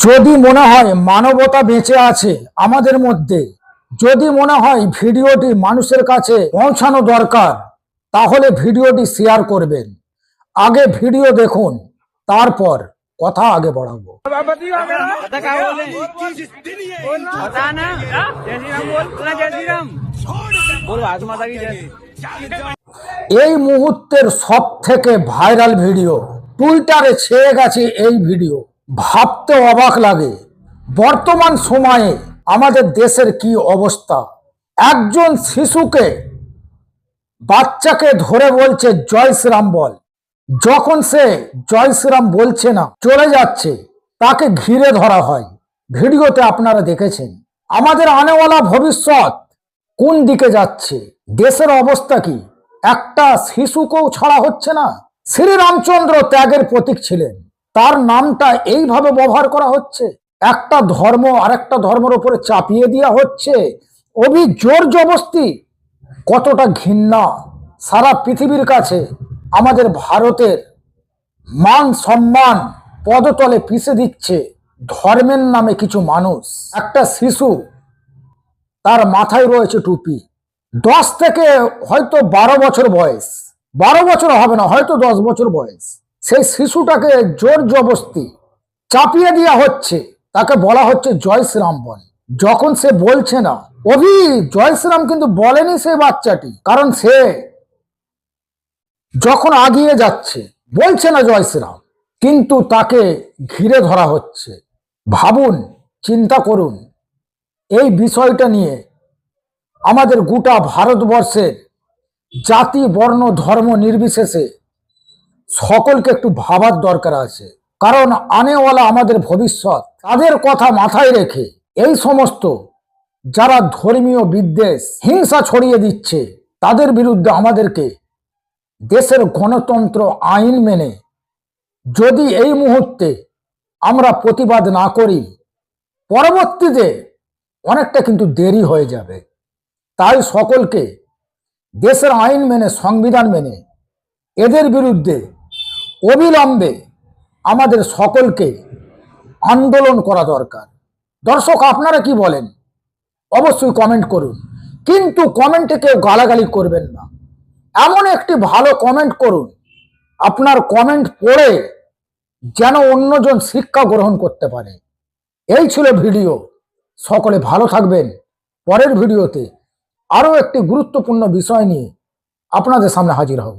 যদি মনে হয় মানবতা বেঁচে আছে আমাদের মধ্যে, যদি মনে হয় ভিডিওটি মানুষের কাছে পৌঁছানো দরকার, তাহলে ভিডিওটি শেয়ার করবেন। আগে ভিডিও দেখুন, তারপর কথা আগে বাড়াবো। এই মুহূর্তের সব থেকে ভাইরাল ভিডিও টুইটারে ছেয়ে গেছে এই ভিডিও ভাবতে অবাক লাগে। বর্তমান সময়ে আমাদের দেশের কি অবস্থা? একজন শিশুকে বাচ্চাকে ধরে বলছে জয় শ্রীরাম বল। যখন সে জয় শ্রীরাম বলছে না, চলে যাচ্ছে, তাকে ঘিরে ধরা হয়। ভিডিওতে আপনারা দেখেছেন। আমাদের আনেওয়ালা ভবিষ্যৎ কোন দিকে যাচ্ছে? দেশের অবস্থা কি? একটা শিশুকেও ছাড়া হচ্ছে না? শ্রীরামচন্দ্র ত্যাগের প্রতীক ছিলেন। তার নামটা এইভাবে ব্যবহার করা হচ্ছে। একটা ধর্ম আরেকটা ধর্মের উপরে চাপিয়ে দেওয়া হচ্ছে। অভি জোর জবস্তি কতটা ঘৃণা সারা পৃথিবীর কাছে। আমাদের ভারতের মান সম্মান পদতলে পিষে দিচ্ছে ধর্মের নামে কিছু মানুষ। একটা শিশু তার মাথায় রয়েছে টুপি। দশ থেকে হয়তো বারো বছর বয়স। বারো বছর হবে না, হয়তো দশ বছর বয়স। সেই শিশুটাকে জোর জবস্তি চাপিয়ে দেওয়া হচ্ছে। তাকে বলা হচ্ছে জয় শ্রীরাম বল। যখন সে বলছে না, অভি, জয় শ্রীরাম কিন্তু বলেনি সেই বাচ্চাটি, কারণ সে যখন আগিয়ে যাচ্ছে, বলছে না জয় শ্রীরাম, কিন্তু তাকে ঘিরে ধরা হচ্ছে। ভাবুন, চিন্তা করুন, এই বিষয়টা নিয়ে আমাদের গোটা ভারতবর্ষের জাতি, বর্ণ, ধর্ম নির্বিশেষে সকলকে একটু ভাবার দরকার আছে। কারণ আনেওয়ালা আমাদের ভবিষ্যৎ, তাদের কথা মাথায় রেখে এই সমস্ত যারা ধর্মীয় বিদ্বেষ, হিংসা ছড়িয়ে দিচ্ছে, তাদের বিরুদ্ধে আমাদেরকে দেশের গণতন্ত্র আইন মেনে যদি এই মুহূর্তে আমরা প্রতিবাদ না করি, পরবর্তীতে অনেকটা কিন্তু দেরি হয়ে যাবে। তাই সকলকে দেশের আইন মেনে, সংবিধান মেনে এদের বিরুদ্ধে অবিলম্বে আমাদের সকলকে আন্দোলন করা দরকার। দর্শক, আপনারা কি বলেন? অবশ্যই কমেন্ট করুন। কিন্তু কমেন্টে কেউ গালাগালি করবেন না। এমন একটি ভালো কমেন্ট করুন, আপনার কমেন্ট পড়ে যেন অন্যজন শিক্ষা গ্রহণ করতে পারে। এই ছিল ভিডিও। সকলে ভালো থাকবেন। পরের ভিডিওতে আরও একটি গুরুত্বপূর্ণ বিষয় নিয়ে আপনাদের সামনে হাজির হব।